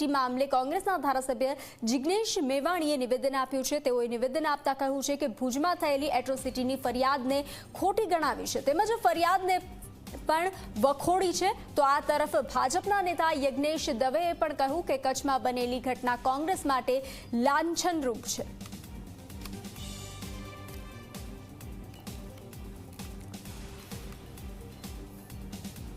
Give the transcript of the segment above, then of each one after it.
Atrocity મામલે કોંગ્રેસના ધારાસભ્ય જિગ્નેશ મેવાણીએ નિવેદન આપ્યું છે. તેઓએ નિવેદન આપતા કહ્યું છે કે ભુજમાં થયેલી એટ્રોસિટીની ફરિયાદને ખોટી ગણાવી છે. તેમજ ફરિયાદને પણ વખોડી છે. તો આ તરફ ભાજપના નેતા યજ્ઞેશ દવેએ પણ કહ્યું કે કચ્છમાં બનેલી ઘટના કોંગ્રેસ માટે લાંછનરૂપ છે.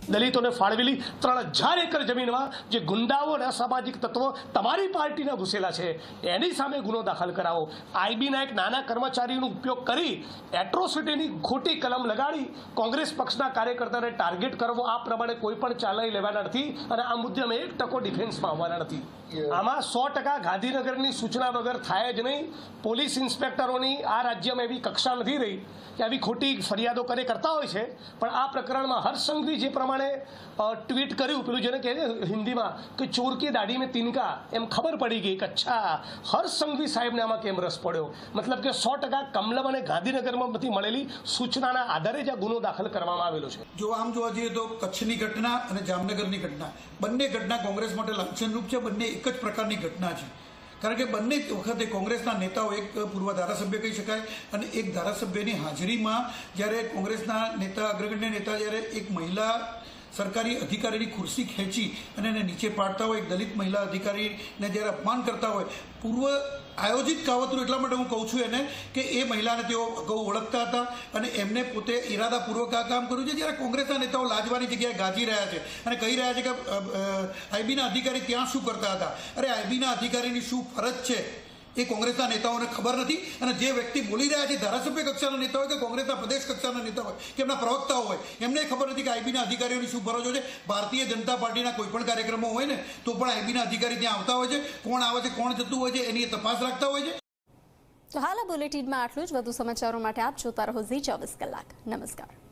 દલિતોને ફાળવેલી ત્રણ હજાર એકર જમીનમાં જે ગુંડાઓ અને અસામાજિક તત્વો તમારી પાર્ટીના ઘૂસેલા છે, એની સામે ગુનો દાખલ કરાવો. આઈબીના એક નાના કર્મચારીનો ઉપયોગ કરી એટ્રોસિટીની ખોટી કલમ લગાડી કોંગ્રેસ પક્ષના કાર્યકર્તાને ટાર્ગેટ કરવો આ પ્રમાણે કોઈ પણ ચાલાઈ લેવાના નથી અને આ મુદ્દે અમે એક ટકો ડિફેન્સમાં આવવાના નથી. આમાં સો ટકા ગાંધીનગરની સૂચના વગર થાય જ નહીં. પોલીસ ઇન્સ્પેક્ટરોની આ રાજ્યમાં એવી કક્ષા નથી રહી કે આવી ખોટી ફરિયાદો કરે કરતા હોય છે. પણ આ પ્રકરણમાં હર્ષસંઘવી જે પ્રમાણે અ, ટ્વીટ કર્યું. પેલું જેને કહે છે હિન્દીમાં કે ચોર કી દાઢી મેં તિનકા. એમ ખબર પડી ગઈ કે અચ્છા હર્ષ સંઘવી સાહેબને આમાં કેમ રસ પડ્યો? મતલબ કે સો ટકા કમલમ અને ગાંધીનગરમાં બધી મળેલી સૂચનાના આધારે જ આ ગુનો દાખલ કરવામાં આવેલો છે. જો આમ જોવા જઈએ તો કચ્છની ઘટના અને જામનગરની ઘટના. બંને ઘટના કોંગ્રેસ માટે લાંછનરૂપ છે બંને એક જ પ્રકારની ઘટના છે. કારણ કે બંને વખતે કોંગ્રેસના નેતાઓ એક પૂર્વ ધારાસભ્ય કહી શકાય અને એક ધારાસભ્યની હાજરીમાં જ્યારે કોંગ્રેસના નેતા અગ્રગણ્ય નેતા જ્યારે એક મહિલા સરકારી અધિકારીની ખુરશી ખેંચી અને એને નીચે પાડતા હોય, એક દલિત મહિલા અધિકારીને જ્યારે અપમાન કરતા હોય, પૂર્વ આયોજિત કાવતરું એટલા માટે હું કહું છું એને કે એ મહિલાને તેઓ અગાઉ ઓળખતા હતા અને એમને પોતે ઇરાદાપૂર્વક આ કામ કર્યું છે. જ્યારે કોંગ્રેસના નેતાઓ લાજવાની જગ્યાએ ગાજી રહ્યા છે અને કહી રહ્યા છે કે આઈબીના અધિકારી ત્યાં શું કરતા હતા? અરે આઈબીના અધિકારીની શું ફરજ છે? એ કોંગ્રેસના નેતાઓને ખબર નથી અને જે વ્યક્તિ બોલી રહ્યા છે ધારાસભ્ય કક્ષાના નેતા હોય કે કોંગ્રેસના પ્રદેશ કક્ષાના નેતા હોય કે એમના પ્રવક્તાઓ હોય, એમને ખબર નથી કે આઈબીના અધિકારીઓની શું ફરજો છે. ભારતીય જનતા પાર્ટીના કોઈ પણ કાર્યક્રમો હોય ને, તો પણ આઈબીના અધિકારી ત્યાં આવતા હોય છે. કોણ આવે છે, કોણ જતું હોય છે, એની તપાસ રાખતા હોય છે. તો હાલ આ બુલેટિનમાં આટલું જ. વધુ સમાચારો માટે આપ જોતા રહો ઝી ચોવીસ કલાક. નમસ્કાર.